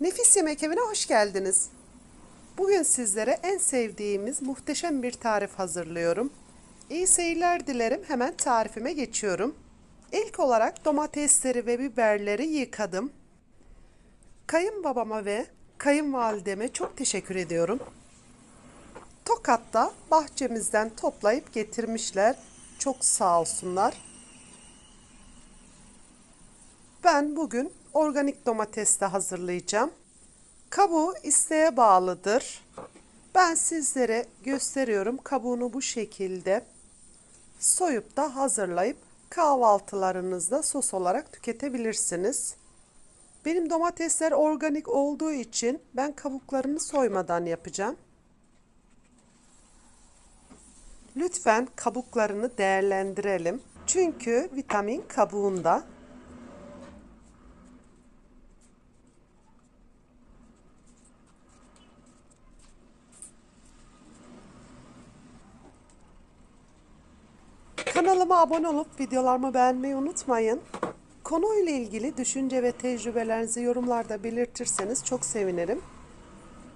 Nefis Yemek Evi'ne hoş geldiniz. Bugün sizlere en sevdiğimiz muhteşem bir tarif hazırlıyorum. İyi seyirler dilerim. Hemen tarifime geçiyorum. İlk olarak domatesleri ve biberleri yıkadım. Kayınbabama ve kayınvalideme çok teşekkür ediyorum. Tokat'ta bahçemizden toplayıp getirmişler. Çok sağ olsunlar. Ben bugün organik domates de hazırlayacağım. Kabuğu isteğe bağlıdır. Ben sizlere gösteriyorum. Kabuğunu bu şekilde soyup da hazırlayıp kahvaltılarınızda sos olarak tüketebilirsiniz. Benim domatesler organik olduğu için ben kabuklarını soymadan yapacağım. Lütfen kabuklarını değerlendirelim. Çünkü vitamin kabuğunda. Abone olup videolarımı beğenmeyi unutmayın. Konuyla ilgili düşünce ve tecrübelerinizi yorumlarda belirtirseniz çok sevinirim.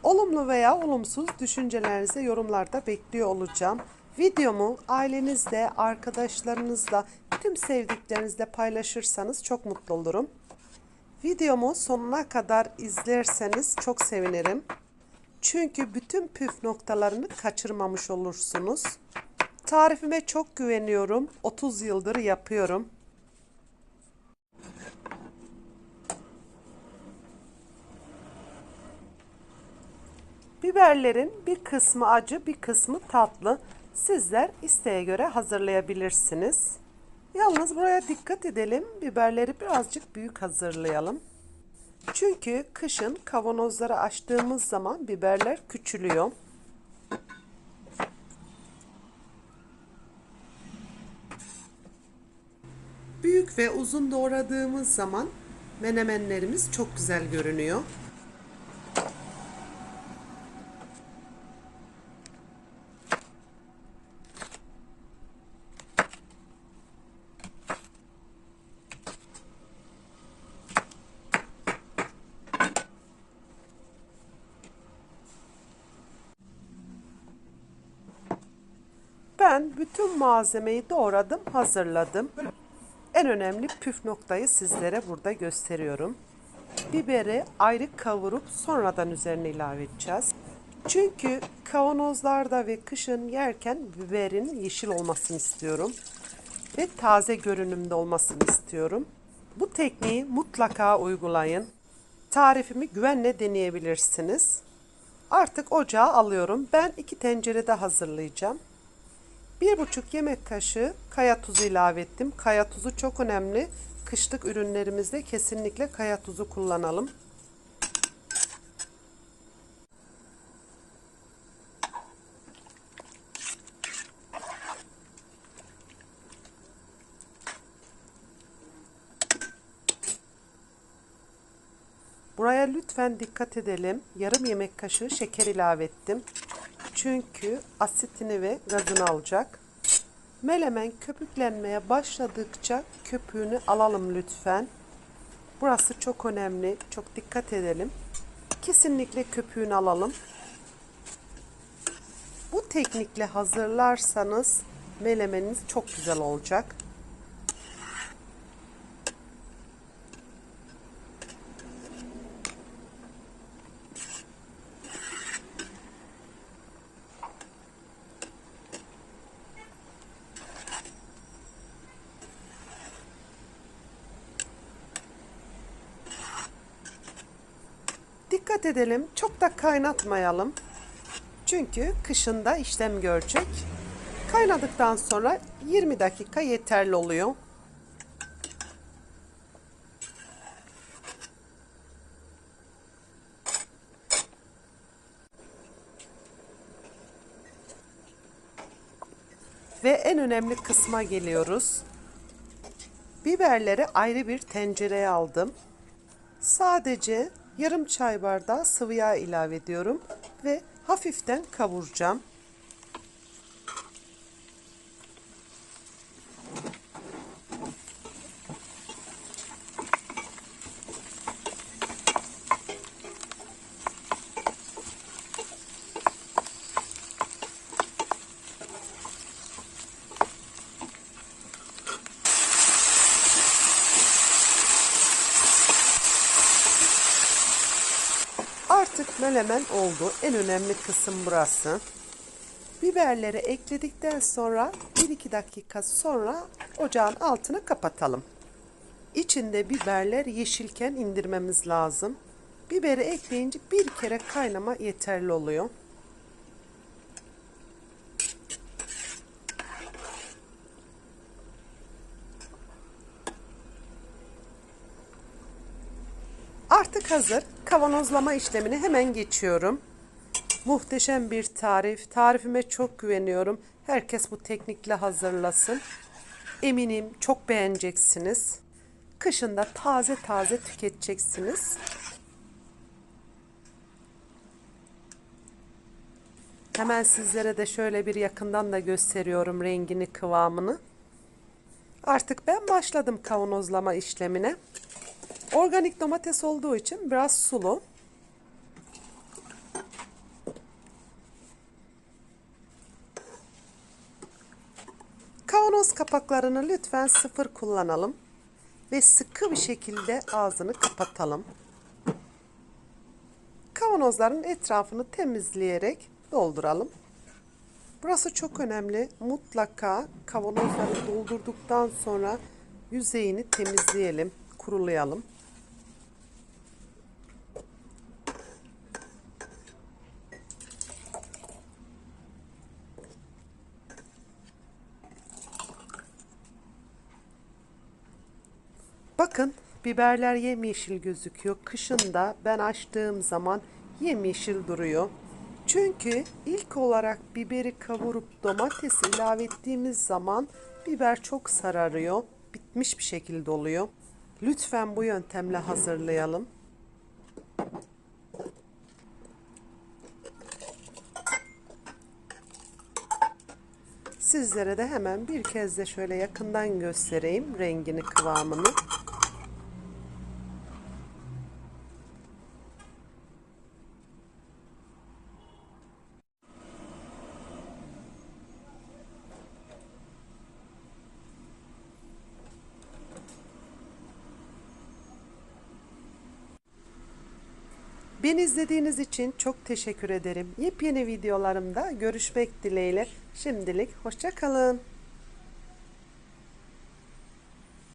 Olumlu veya olumsuz düşüncelerinizi yorumlarda bekliyor olacağım. Videomu ailenizle, arkadaşlarınızla, tüm sevdiklerinizle paylaşırsanız çok mutlu olurum. Videomu sonuna kadar izlerseniz çok sevinirim. Çünkü bütün püf noktalarını kaçırmamış olursunuz. Tarifime çok güveniyorum. 30 yıldır yapıyorum. Biberlerin bir kısmı acı, bir kısmı tatlı. Sizler isteğe göre hazırlayabilirsiniz. Yalnız buraya dikkat edelim. Biberleri birazcık büyük hazırlayalım. Çünkü kışın kavanozları açtığımız zaman biberler küçülüyor. Büyük ve uzun doğradığımız zaman menemenlerimiz çok güzel görünüyor. Ben bütün malzemeyi doğradım, hazırladım. En önemli püf noktayı sizlere burada gösteriyorum. Biberi ayrı kavurup sonradan üzerine ilave edeceğiz. Çünkü kavanozlarda ve kışın yerken biberin yeşil olmasını istiyorum. Ve taze görünümde olmasını istiyorum. Bu tekniği mutlaka uygulayın. Tarifimi güvenle deneyebilirsiniz. Artık ocağa alıyorum. Ben iki tencerede hazırlayacağım. Bir buçuk yemek kaşığı kaya tuzu ilave ettim. Kaya tuzu çok önemli. Kışlık ürünlerimizde kesinlikle kaya tuzu kullanalım. Buraya lütfen dikkat edelim. Yarım yemek kaşığı şeker ilave ettim. Çünkü asitini ve gazını alacak. Melemen köpüklenmeye başladıkça köpüğünü alalım lütfen. Burası çok önemli. Çok dikkat edelim. Kesinlikle köpüğünü alalım. Bu teknikle hazırlarsanız melemeniniz çok güzel olacak. Dikkat edelim. Çok da kaynatmayalım. Çünkü kışında işlem görecek. Kaynadıktan sonra 20 dakika yeterli oluyor. Ve en önemli kısma geliyoruz. Biberleri ayrı bir tencereye aldım. Sadece yarım çay bardağı sıvı yağ ilave ediyorum ve hafiften kavuracağım. Melemen oldu. En önemli kısım burası. Biberleri ekledikten sonra 1-2 dakika sonra ocağın altını kapatalım. İçinde biberler yeşilken indirmemiz lazım. Biberi ekleyince bir kere kaynama yeterli oluyor. Artık hazır. Kavanozlama işlemini hemen geçiyorum. Muhteşem bir tarif. Tarifime çok güveniyorum. Herkes bu teknikle hazırlasın. Eminim çok beğeneceksiniz. Kışında taze taze tüketeceksiniz. Hemen sizlere de şöyle bir yakından da gösteriyorum rengini, kıvamını. Artık ben başladım kavanozlama işlemine. Organik domates olduğu için biraz sulu. Kavanoz kapaklarını lütfen sıfır kullanalım ve sıkı bir şekilde ağzını kapatalım. Kavanozların etrafını temizleyerek dolduralım. Burası çok önemli. Mutlaka kavanozları doldurduktan sonra yüzeyini temizleyelim, kurulayalım. Bakın biberler yemyeşil gözüküyor. Kışında ben açtığım zaman yemyeşil duruyor. Çünkü ilk olarak biberi kavurup domates ilave ettiğimiz zaman biber çok sararıyor. Bitmiş bir şekilde oluyor. Lütfen bu yöntemle hazırlayalım. Sizlere de hemen bir kez de şöyle yakından göstereyim rengini, kıvamını. Beni izlediğiniz için çok teşekkür ederim. Yepyeni videolarımda görüşmek dileğiyle. Şimdilik hoşça kalın.